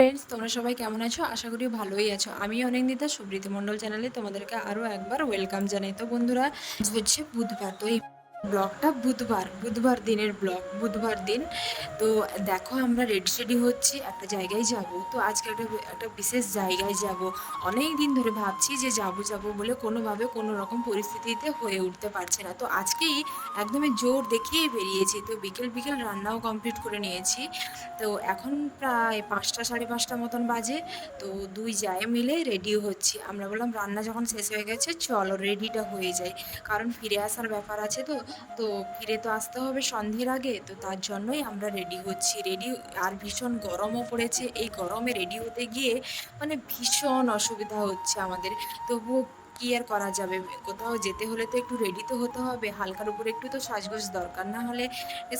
Friends তোমরা সবাই কেমন আছো? আশা করি ভালোই আছো। আমি অনেক দিদা সুব্রীতি মন্ডল চ্যানেলে তোমাদেরকে আরও একবার ওয়েলকাম জানাই। তো বন্ধুরা হচ্ছে বুধবার, তো এই ব্লগটা বুধবার বুধবার দিনের ব্লগ, বুধবার দিন। তো দেখো আমরা রেডি রেডি হচ্ছি, একটা জায়গায় যাব। তো আজকে একটা একটা বিশেষ জায়গায় যাব। অনেক দিন ধরে ভাবছি যে যাব যাব বলে কোনোভাবে কোনো রকম পরিস্থিতিতে হয়ে উঠতে পারছে না। তো আজকেই একদমই জোর দেখিয়ে বেরিয়েছি। তো বিকেল বিকেল রান্নাও কমপ্লিট করে নিয়েছি। তো এখন প্রায় পাঁচটা, সাড়ে পাঁচটা মতন বাজে। তো দুই যায় মিলে রেডি হচ্ছি। আমরা বললাম রান্না যখন শেষ হয়ে গেছে, চলো রেডিটা হয়ে যায়। কারণ ফিরে আসার ব্যাপার আছে তো। তো ফিরে তো আসতে হবে সন্ধ্যের আগে, তো তার জন্যই আমরা রেডি হচ্ছি। রেডি আর ভীষণ গরমও পড়েছে। এই গরমে রেডি হতে গিয়ে মানে ভীষণ অসুবিধা হচ্ছে আমাদের। তবুও কি আর করা যাবে? কোথাও যেতে হলে তো একটু রেডি তো হতে হবে। হালকার উপরে একটু তো সাজগোজ দরকার। না হলে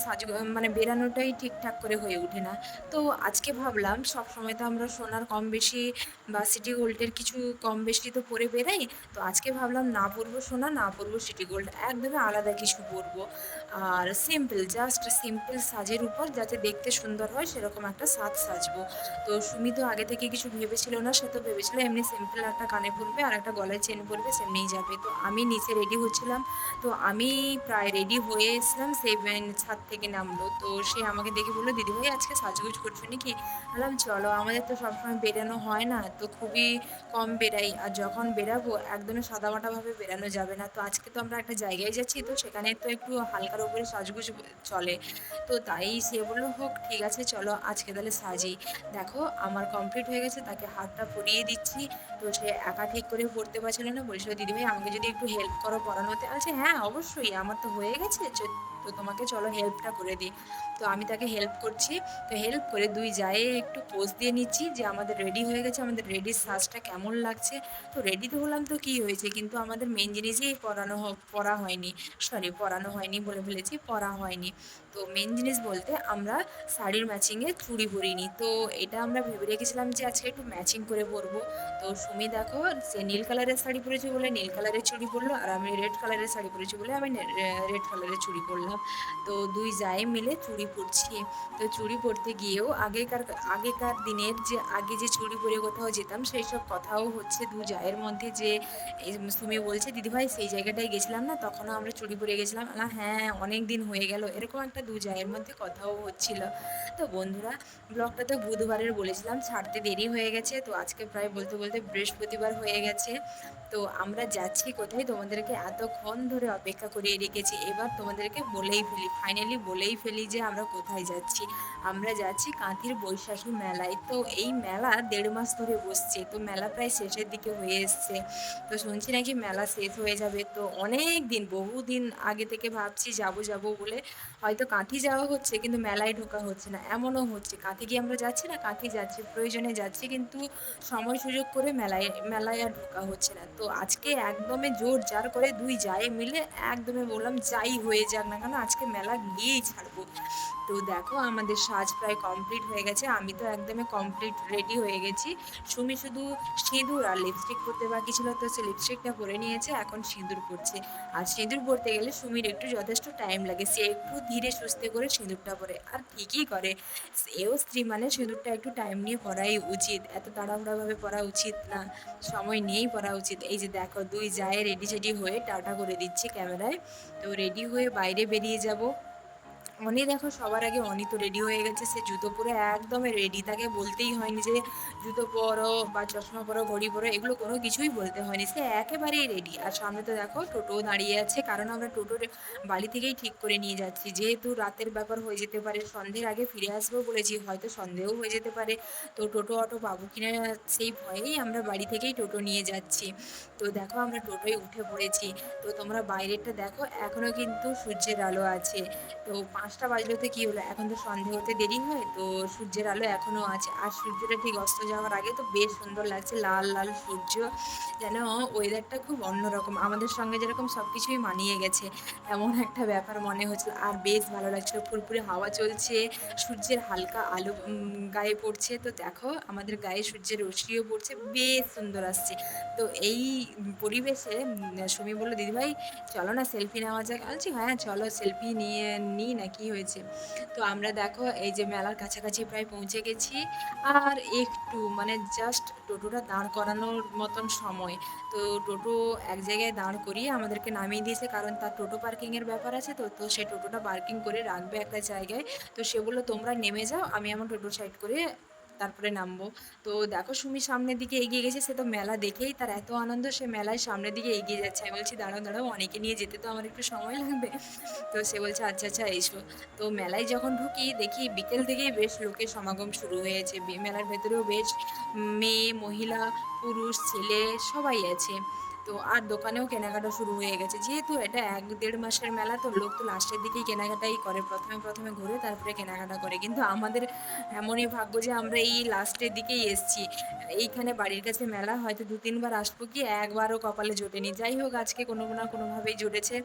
সাজ মানে বেরানোটাই ঠিকঠাক করে হয়ে ওঠে না। তো আজকে ভাবলাম, সব সময় তো আমরা সোনার কম বেশি বা সিটি গোল্ডের কিছু কম বেশি তো পরে বেরাই। তো আজকে ভাবলাম না পরবো সোনা, না পরবো সিটি গোল্ড একদমই আলাদা কিছু পরবো। আর সিম্পল জাস্ট সিম্পল সাজের উপর যাতে দেখতে সুন্দর হয়, সেরকম একটা সাজ সাজবো। তো সুমি তো আগে থেকে কিছু ভেবেছিল না, সে তো ভেবেছিল এমনি সিম্পল একটা কানে পরবে আর একটা গলায় চেন পরবে সেমনিই যাবে। তো আমি নিচে রেডি হচ্ছিলাম। তো আমি প্রায় রেডি হয়ে এসলাম সেই ছাদ থেকে নামলো। তো সে আমাকে দেখে বলল দিদিভাই আজকে সাজগুজ করছ নাকি? বললাম, চলো, আমাদের তো সবসময় বেরানো হয় না। তো খুবই কম বেরাই। আর যখন বেরাবো, একদমই সাদামাটাভাবে বেরানো যাবে না। তো আজকে তো আমরা একটা জায়গায় যাচ্ছি, তো সেখানে তো একটু হালকার উপরে সাজগুজ চলে। তো তাই সে বলল, হোক, ঠিক আছে, চলো, আজকে তাহলে সাজি। দেখো, আমার কমপ্লিট হয়ে গেছে, তাকে হাতটা পরিয়ে দিচ্ছি। তো সে একা ঠিক করে পড়তে পারছিল না। বলছিল, দিদিভাই, আমাকে যদি একটু হেল্প করো পড়ানোতে। আছে হ্যাঁ অবশ্যই, আমার তো হয়ে গেছে। তো তোমাকে চলো হেল্পটা করে দিই। তো আমি তাকে হেল্প করছি। তো হেল্প করে দুই যায় একটু পোজ দিয়ে নিচ্ছি যে আমাদের রেডি হয়ে গেছে, আমাদের রেডির সাজটা কেমন লাগছে। তো রেডি তো হলাম তো কী হয়েছে? কিন্তু আমাদের মেন জিনিসই পরানো হ- পরা হয়নি। সরি পরানো হয়নি বলে ফেলেছি পরা হয়নি। তো মেন জিনিস বলতে আমরা শাড়ির ম্যাচিংয়ে চুড়ি পরিনি। তো এটা আমরা ভেবে রেখেছিলাম যে আজকে একটু ম্যাচিং করে পরবো। তো সুমি দেখো, সে নীল কালারের শাড়ি পরেছে বলে নীল কালারের চুড়ি পরলো, আর আমি রেড কালারের শাড়ি পরেছি বলে আমি রেড কালারের চুড়ি পরলাম। তো দুই যায় মিলে চুড়ি পরছি তো চুড়ি পরতে গিয়েও আগেকার আগেকার দিনের যে, আগে যে চুড়ি পরে কোথাও যেতাম, সেই সব কথাও হচ্ছে দু জায়ের মধ্যে যে সুমি বলছে দিদিভাই সেই জায়গাটায় গেছিলাম না? তখনও আমরা চুড়ি পরে গেছিলাম? না হ্যাঁ অনেক দিন হয়ে গেল। এরকম একটা দু জায়ের মধ্যে কথাও হচ্ছিল। তো বন্ধুরা, ব্লগটা তো বুধবারের বলেছিলাম, ছাড়তে দেরি হয়ে গেছে। তো আজকে প্রায় বলতে বলতে বৃহস্পতিবার হয়ে গেছে। তো আমরা যাচ্ছি কোথায়? তোমাদেরকে এতক্ষণ ধরে অপেক্ষা করিয়ে রেখেছি। এবার তোমাদেরকে বলেই ফেলি ফাইনালি বলেই ফেলি যে আমরা কোথায় যাচ্ছি। আমরা যাচ্ছি কাঁথির বৈশাখী মেলায়। তো এই মেলা দেড় মাস ধরে বসছে। তো মেলা প্রায় শেষের দিকে হয়ে এসছে। তো শুনছি নাকি মেলা শেষ হয়ে যাবে। তো অনেক দিন বহুদিন আগে থেকে ভাবছি যাব যাব বলে হয়তো কাঁথি যাওয়া হচ্ছে কিন্তু মেলায় ঢোকা হচ্ছে না। এমনও হচ্ছে। কাঁথি গিয়ে আমরা যাচ্ছি না, কাঁথি যাচ্ছি, প্রয়োজনে যাচ্ছি কিন্তু সময় সুযোগ করে মেলায় মেলায় আর ঢোকা হচ্ছে না। তো আজকে একদমে জোর জার করে দুই যায় মিলে একদমে বললাম যাই হয়ে যাক না কেন আজকে মেলা গিয়েই ছাড়বো। তো দেখো আমাদের সাজ প্রায় কমপ্লিট হয়ে গেছে। আমি তো একদমই কমপ্লিট রেডি হয়ে গেছি। সুমি শুধু সিঁদুর আর লিপস্টিক পরতে বাকি ছিল, তো সে লিপস্টিকটা পরে নিয়েছে, এখন সিঁদুর পরছে। আর সিঁদুর পরতে গেলে সুমির একটু যথেষ্ট টাইম লাগে। সে একটু ধীরে সুস্থে করে সিঁদুরটা পরে, আর ঠিকই করে। এও স্ত্রী মানে সিঁদুরটা একটু টাইম নিয়ে পরাই উচিত। এত তাড়াহুড়াভাবে পরা উচিত না, সময় নিয়েই পরা উচিত। এই যে দেখো, দুই যায় রেডি সেডি হয়ে টাটা করে দিচ্ছি ক্যামেরায়। তো রেডি হয়ে বাইরে বেরিয়ে যাব। অনি দেখো, সবার আগে অনি তো রেডি হয়ে গেছে। সে জুতো পরে একদমই রেডি তাকে বলতেই হয়নি যে জুতো পরো বা চশমা পরো ঘড়ি পরো, এগুলো কোনো কিছুই বলতে হয়নি। সে একেবারেই রেডি আর সামনে তো দেখো টোটো দাঁড়িয়ে আছে, কারণ আমরা টোটোর বাড়ি থেকেই ঠিক করে নিয়ে যাচ্ছি। যেহেতু রাতের ব্যাপার হয়ে যেতে পারে, সন্ধ্যের আগে ফিরে আসব বলেছি, হয়তো সন্দেহও হয়ে যেতে পারে। তো টোটো অটো পাবো কিনা, সেই ভয়েই আমরা বাড়ি থেকেই টোটো নিয়ে যাচ্ছি। তো দেখো, আমরা টোটোয় উঠে পড়েছি। তো তোমরা বাইরেরটা দেখো এখনও কিন্তু সূর্যের আলো আছে। তো পাঁচটা বাজলোতে কি হলো? এখন তো সন্ধে হতে দেরি হয়, তো সূর্যের আলো এখনও আছে। আর সূর্যটা ঠিক অস্ত যাওয়ার আগে তো বেশ সুন্দর লাগছে, লাল লাল সূর্য। যেন ওয়েদারটা খুব অন্যরকম। আমাদের সঙ্গে যেরকম সব কিছুই মানিয়ে গেছে, এমন একটা ব্যাপার মনে হচ্ছিল। আর বেশ ভালো লাগছিল, ফুরফুরে হাওয়া চলছে, সূর্যের হালকা আলো গায়ে পড়ছে। তো দেখো, আমাদের গায়ে সূর্যের রশ্মিও পড়ছে, বেশ সুন্দর আসছে। তো এই পরিবেশে সুমি বলল, দিদিভাই, চলো না সেলফি নেওয়া যাক। বলছি হ্যাঁ চলো সেলফি নিয়ে, নিই নাকি? কি হয়েছে? তো আমরা দেখো, এই যে মেলার কাছাকাছি প্রায় পৌঁছে গেছি। আর একটু মানে জাস্ট টোটোটা দাঁড় করানোর মতন সময়। তো টোটো এক জায়গায় দাঁড় করিয়ে আমাদেরকে নামিয়ে দিয়েছে, কারণ তার টোটো পার্কিংয়ের ব্যাপার আছে তো তো সেই টোটোটা পার্কিং করে রাখবে একটা জায়গায়। তো সেগুলো তোমরা নেমে যাও, আমি আমার টোটো সাইড করে তারপরে নামবো। তো দেখো সুমি সামনের দিকে এগিয়ে গেছে, সে তো মেলা দেখেই তার এত আনন্দ, সে মেলায় সামনের দিকে এগিয়ে যাচ্ছে। আমি বলছি, দাঁড়াও দাঁড়াও, অনেকে নিয়ে যেতে তো আমার একটু সময় লাগবে। তো সে বলছে আচ্ছা আচ্ছা এসো। তো মেলায় যখন ঢুকি, দেখি বিকেল থেকেই বেশ লোকের সমাগম শুরু হয়েছে। মেলার ভেতরেও বেশ মেয়ে, মহিলা, পুরুষ, ছেলে সবাই আছে। তো আর দোকানেও কেনাকাটা শুরু হয়ে গেছে। যেহেতু এটা এক দেড় মাসের মেলা, তো লোক তো লাস্টের দিকেই কেনাকাটাই করে। প্রথমে প্রথমে ঘুরে তারপরে কেনাকাটা করে। কিন্তু আমাদের এমনই ভাগ্য যে আমরা এই লাস্টের দিকেই এসছি। এইখানে বাড়ির কাছে মেলা, হয়তো দু তিনবার আসব কি, একবারও কপালে জোটেনি। যাই হোক, আজকে কোনো না কোনোভাবেই জুটেছে।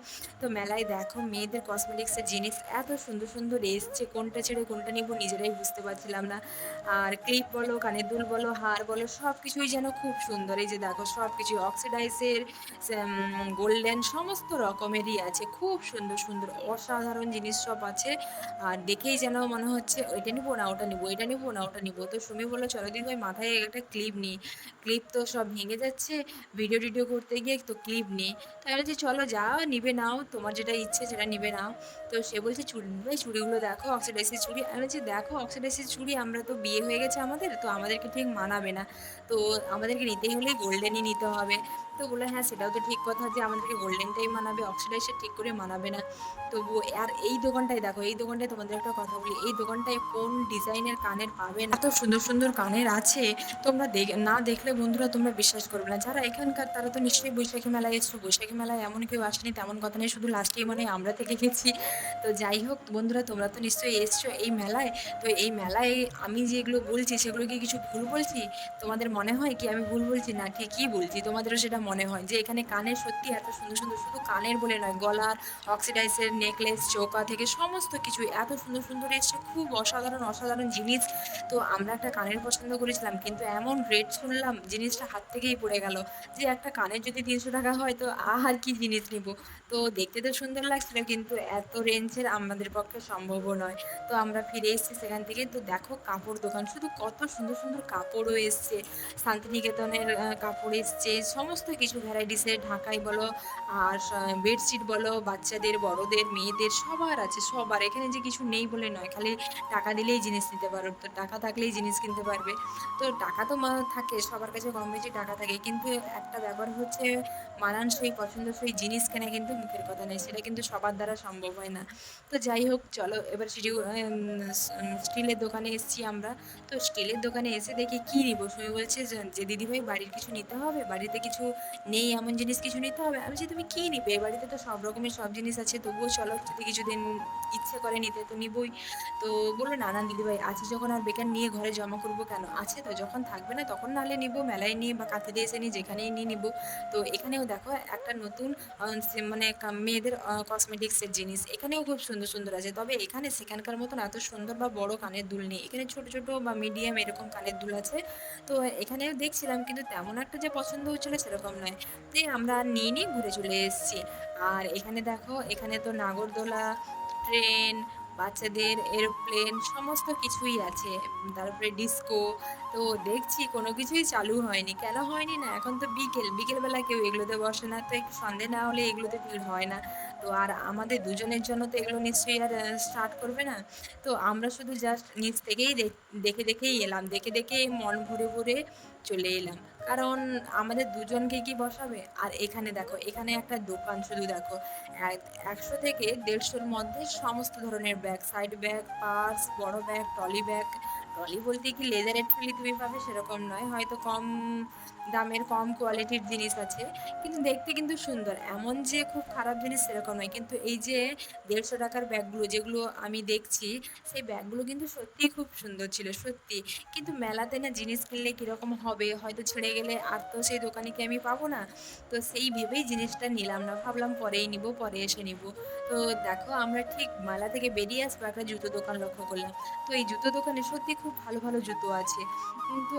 তো মেলায় দেখো, মেয়েদের কসমেটিক্সের জিনিস এত সুন্দর সুন্দর এসছে। কোনটা ছেড়ে কোনটা নিব নিজেরাই বুঝতে পারছিলাম না। আর ক্লিপ বলো কানের দুল বলো, হার বলো সব কিছুই যেন খুব সুন্দর। এই যে দেখো সব কিছুই কিছু অক্সিডাইসের গোল্ডেন সমস্ত রকমেরই আছে। খুব সুন্দর সুন্দর, অসাধারণ জিনিস সব আছে। আর দেখেই যেন মনে হচ্ছে ওইটা নিবো না, ওটা নিবো, এটা নিবো না, ওটা নিবো। তো সুমি বলল, চলো দিদি ভাই, মাথায় একটা ক্লিপ নিই। ক্লিপ তো সব ভেঙে যাচ্ছে, ভিডিও টিডিও করতে গিয়ে তো ক্লিপ নিই। তাই বলছি, চলো যাও, নিবে নাও, তোমার যেটা ইচ্ছে সেটা নিবে নাও। তো সে বলছে চুড়ি ভাই, চুড়িগুলো দেখো অক্সিডাইসের চুড়ি। আমি বলছি, দেখো অক্সিডাইসের চুড়ি, আমরা তো বিয়ে হয়ে গেছে আমাদের, তো আমাদেরকে ঠিক মানাবে না। তো আমাদেরকে নিতেই হলে গোল্ডেনই নিতে হবে। তো বলে হ্যাঁ সেটাও তো ঠিক কথা যে আমাদেরকে গোল্ডেনটাই মানাবে অক্সিডাইসের ঠিক করে মানাবে না। তবু আর এই দোকানটায় দেখো, এই দোকানটায় তোমাদের একটা কথা বলি, এই দোকানটায় কোন ডিজাইনের কানের পাবে না? এত সুন্দর সুন্দর কানের আছে, তোমরা দেখ, না দেখলে বন্ধুরা তোমরা বিশ্বাস করবে না। যারা এখানকার, তারা তো নিশ্চয়ই বৈশাখী মেলায় এসছো। বৈশাখী মেলায় এমন কেউ আসেনি, তেমন কথা নেই, শুধু লাস্টেই মনে আমরা থেকে গেছি। তো যাই হোক, বন্ধুরা, তোমরা তো নিশ্চয়ই এসছো এই মেলায়। তো এই মেলায় আমি যেগুলো বলছি সেগুলো কি কিছু ভুল বলছি? তোমাদের মনে হয় কি আমি ভুল বলছি না ঠিকই বলছি? তোমাদেরও সেটা মনে হয় যে এখানে কানের সত্যি এত সুন্দর সুন্দর শুধু কানের বলে নয়, গলার অক্সিডাইসের নেকলেস চৌকা থেকে সমস্ত কিছু এত সুন্দর সুন্দর এসছে। খুব অসাধারণ অসাধারণ জিনিস। তো আমরা একটা কানের পছন্দ করেছিলাম, কিন্তু এমন রেট শুনলাম, জিনিসটা হাত থেকেই পড়ে গেল যে একটা কানের যদি তিনশো টাকা হয় তো আর কি জিনিস নিব? তো দেখতে তো সুন্দর লাগছিল, কিন্তু এত রেঞ্জের আমাদের পক্ষে সম্ভবও নয়। তো আমরা ফিরে এসেছি সেখান থেকে। তো দেখো কাপড় দোকান, শুধু কত সুন্দর সুন্দর কাপড়ও এসছে। শান্তিনিকেতনের কাপড় এসছে সমস্ত কিছু ভ্যারাইটিসের ঢাকাই বলো, আর বেডশিট বলো, বাচ্চাদের, বড়দের, মেয়েদের, সবার আছে, সবার। এখানে যে কিছু নেই বলে নয়, খালি টাকা দিলেই জিনিস নিতে পারো। তো টাকা থাকলেই জিনিস কিনতে পারবে। তো টাকা তো থাকে, সবার কাছে কম বেশি টাকা থাকে। কিন্তু একটা ব্যাপার হচ্ছে, মানানসই, পছন্দসই জিনিস কেনা কিন্তু মুখের কথা নেই সেটা কিন্তু সবার দ্বারা সম্ভব হয় না। তো যাই হোক, চলো, এবার সেটি স্টিলের দোকানে এসেছি আমরা। তো স্টিলের দোকানে এসে দেখি কী নিব? সুমি বলছে যে দিদিভাই বাড়ির কিছু নিতে হবে? বাড়িতে কিছু নেই, এমন জিনিস কিছু নিতে হবে। আমি বলছি, তুমি কী নিবে? বাড়িতে তো সব রকমের সব জিনিস আছে, তবুও চলো যদি কিছুদিন ইচ্ছে করে নিতে তো নিবই। তো বলল, না না দিদিভাই আছে যখন আর বেকার নিয়ে ঘরে জমা করব কেন? আছে তো, যখন থাকবে না তখন নাহলে নিবো, মেলায় নিয়ে বা কাঁথে দিয়ে এসে নিয়ে যেখানেই নিয়ে নিবো। তো এখানেও দেখো, একটা নতুন মানে মেয়েদের কসমেটিক্সের জিনিস। এখানেও খুব সুন্দর সুন্দর আছে। তবে এখানে সেখানকার মতন এত সুন্দর বা বড় কানের দুল নেই। এখানে ছোট ছোট বা মিডিয়াম এরকম কানের দুল আছে। তো এখানেও দেখছিলাম, কিন্তু তেমন একটা যে পছন্দ হচ্ছিল সেরকম নয় তো আমরা নিয়ে নিয়ে ঘুরে চলে এসেছি। আর এখানে দেখো, এখানে তো নাগরদোলা, ট্রেন, বাচ্চাদের এরোপ্লেন সমস্ত কিছুই আছে। তারপরে ডিস্কো। তো দেখছি কোনো কিছুই চালু হয়নি। কেন হয়নি না? এখন তো বিকেল। বিকেলবেলা কেউ এগুলোতে বসে না। তো একটু সন্ধে না হলে এগুলোতে ভিড় হয় না। তো আর আমাদের দুজনের জন্য তো এগুলো নিশ্চয়ই আর স্টার্ট করবে না। তো আমরা শুধু জাস্ট নিচ থেকেই দেখ- দেখে দেখেই এলাম। দেখে দেখেই মন ভরে ভরে চলে এলাম। কারণ আমাদের দুজনকে কি বসাবে? আর এখানে দেখো, এখানে একটা দোকান শুধু দেখো। এক- একশো থেকে দেড়শোর মধ্যে সমস্ত ধরনের ব্যাগ সাইড ব্যাগ পার্স বড় ব্যাগ ট্রলি ব্যাগ ট্রলি বলতে কি লেদারের ট্রলি তুমি পাবে সেরকম নয়। হয়তো কম দামের, কম কোয়ালিটির জিনিস আছে। কিন্তু দেখতে কিন্তু সুন্দর। এমন যে খুব খারাপ জিনিস সেরকম নয়। কিন্তু এই যে দেড়শো টাকার ব্যাগগুলো যেগুলো আমি দেখছি, সেই ব্যাগগুলো কিন্তু সত্যিই খুব সুন্দর ছিল, সত্যি। কিন্তু মেলাতে না জিনিস কিনলে কীরকম হবে? হয়তো ছেড়ে গেলে আর তো সেই দোকানে কি আমি পাবো না? তো সেই ভেবেই জিনিসটা নিলাম না। ভাবলাম পরেই নিব, পরে এসে নিব। তো দেখো আমরা ঠিক মেলা থেকে বেরিয়ে আসব একটা জুতো দোকান লক্ষ্য করলাম। তো এই জুতো দোকানে সত্যি খুব ভালো ভালো জুতো আছে। কিন্তু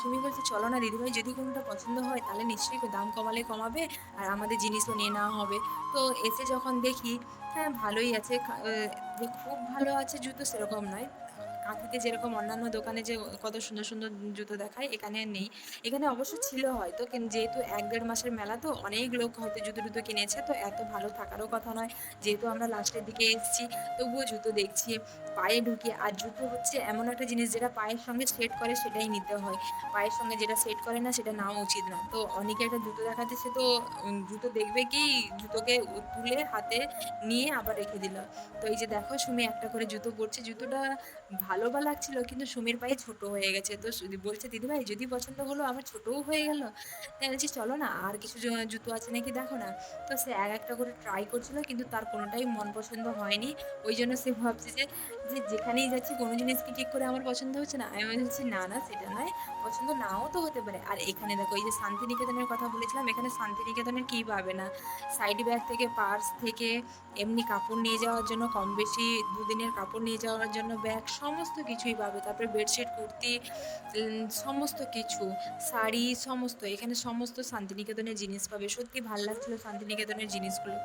সুমি বলছে চলো না দিদিভাই যদি কোনোটা পছন্দ হয় তাহলে নিশ্চয়ই দাম কমালে কমাবে আর আমাদের জিনিসও নিয়ে নেওয়া হবে। তো এসে যখন দেখি হ্যাঁ ভালোই আছে খুব ভালো আছে জুতো সেরকম নয়। কাঁথিতে যেরকম অন্যান্য দোকানে যে কত সুন্দর সুন্দর জুতো দেখায়, এখানে নেই। এখানে অবশ্য ছিল হয়তো, কিন্তু যেহেতু এক দেড় মাসের মেলা, তো অনেক লোক হয়তো জুতো টুতো কিনেছে, তো এত ভালো থাকারও কথা নয়। যেহেতু আমরা লাস্টের দিকে এসেছি, তবুও জুতো দেখছি। পায়ে ঢুকিয়ে আর জুতো হচ্ছে এমন একটা জিনিস যেটা পায়ের সঙ্গে সেট করে, সেটাই নিতে হয়। পায়ের সঙ্গে যেটা সেট করে না, সেটা নেওয়া উচিত না। তো অনেকে একটা জুতো দেখাচ্ছে, সে তো জুতো দেখবে কি, জুতোকে তুলে হাতে নিয়ে আবার রেখে দিল। তো এই যে দেখো, সুমি একটা করে জুতো পরছে। জুতোটা ভালো বা লাগছিল, কিন্তু সুমির পায়ে ছোট হয়ে গেছে। তো বলছে, দিদিভাই, যদি পছন্দ হলো আবার ছোটও হয়ে গেল। তাই বলছি, চলো না, আর কিছু জুতো আছে নাকি দেখো না। তো সে এক একটা করে ট্রাই করছিল, কিন্তু তার কোনোটাই মন পছন্দ হয়নি। ওই জন্য সে ভাবছে যে যে যেখানেই যাচ্ছি, কোনো জিনিস কি ঠিক করে আমার পছন্দ হচ্ছে না। আমি বলছি, না না, সেটা নয়, পছন্দ নাও তো হতে পারে। আর এখানে দেখো, এই যে শান্তিনিকেতনের কথা বলেছিলাম, এখানে শান্তিনিকেতনের কী পাবে না? সাইড ব্যাগ থেকে পার্স থেকে এমনি কাপড় নিয়ে যাওয়ার জন্য, কম বেশি দুদিনের কাপড় নিয়ে যাওয়ার জন্য ব্যাগ সমস্ত কিছুই পাবে। তারপরে বেডশিট কুর্তি সমস্ত কিছু, শাড়ি, সমস্ত, এখানে সমস্ত শান্তিনিকেতনের জিনিস পাবে। সত্যি ভালো লাগছিল শান্তিনিকেতনের জিনিসগুলো।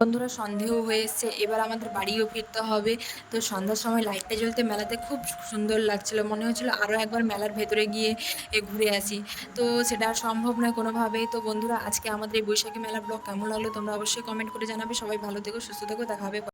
বন্ধুরা সন্দেহ হয়ে এসছে, এবার আমাদের বাড়িও ফিরতে হবে। তো সন্ধ্যার সময় লাইটটা জ্বলতে মেলাতে খুব সুন্দর লাগছিল। মনে হচ্ছিল আরও একবার মেলার ভেতরে গিয়ে এ ঘুরে আসি। তো সেটা সম্ভব নয় কোনোভাবেই। তো বন্ধুরা, আজকে আমাদের এই বৈশাখী মেলা ব্লগ কেমন লাগল তোমরা অবশ্যই কমেন্ট করে জানাবে। সবাই ভালো থেকো, সুস্থ থেকো, দেখা হবে